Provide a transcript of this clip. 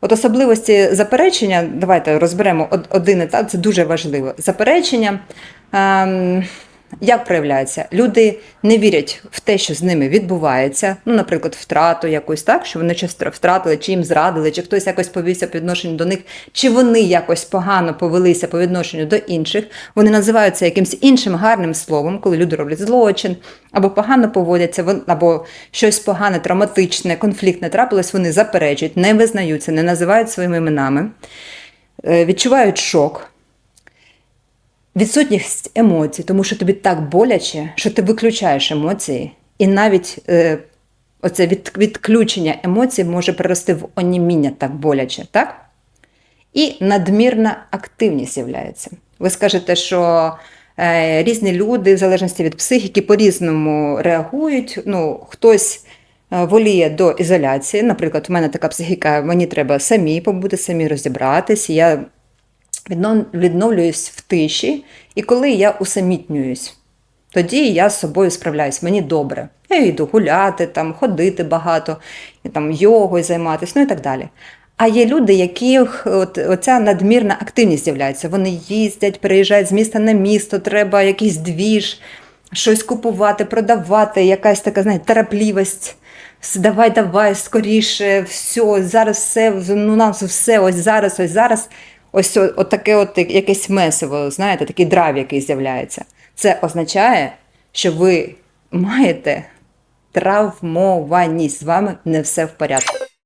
От особливості заперечення, давайте розберемо од- один етап, це дуже важливо. Заперечення. Ем, як проявляється? Люди не вірять в те, що з ними відбувається, ну, наприклад, втрату якусь, так, що вони щось втратили, чи їм зрадили, чи хтось якось повівся по відношенню до них, чи вони якось погано повелися по відношенню до інших. Вони називаються якимось іншим гарним словом, коли люди роблять злочин, або погано поводяться, або щось погане, травматичне, конфліктне трапилось, вони заперечують, не визнаються, не називають своїми іменами, е, відчувають шок. Відсутність емоцій, тому що тобі так боляче, що ти виключаєш емоції, і навіть е, оце від, відключення емоцій може перерости в оніміння так боляче, так? І надмірна активність з'являється. Ви скажете, що е, різні люди, в залежності від психіки, по-різному реагують. Ну, хтось е, воліє до ізоляції. Наприклад, у мене така психіка, мені треба самі побути, самі розібратись. Я відновлююсь в тиші, і коли я усамітнююсь, тоді я з собою справляюсь, мені добре. Я йду гуляти, там, ходити багато, там, йогою займатися, ну і так далі. А є люди, яких от, оця надмірна активність з'являється. Вони їздять, переїжджають з міста на місто, треба якийсь двіж, щось купувати, продавати, якась така, знаєте, терапливість. Давай, давай, скоріше, все, зараз все, ну нас все, ось зараз, ось зараз. Ось от таке от якесь месиво, знаєте, такий драйв, який з'являється. Це означає, що ви маєте травмованість, з вами не все в порядку.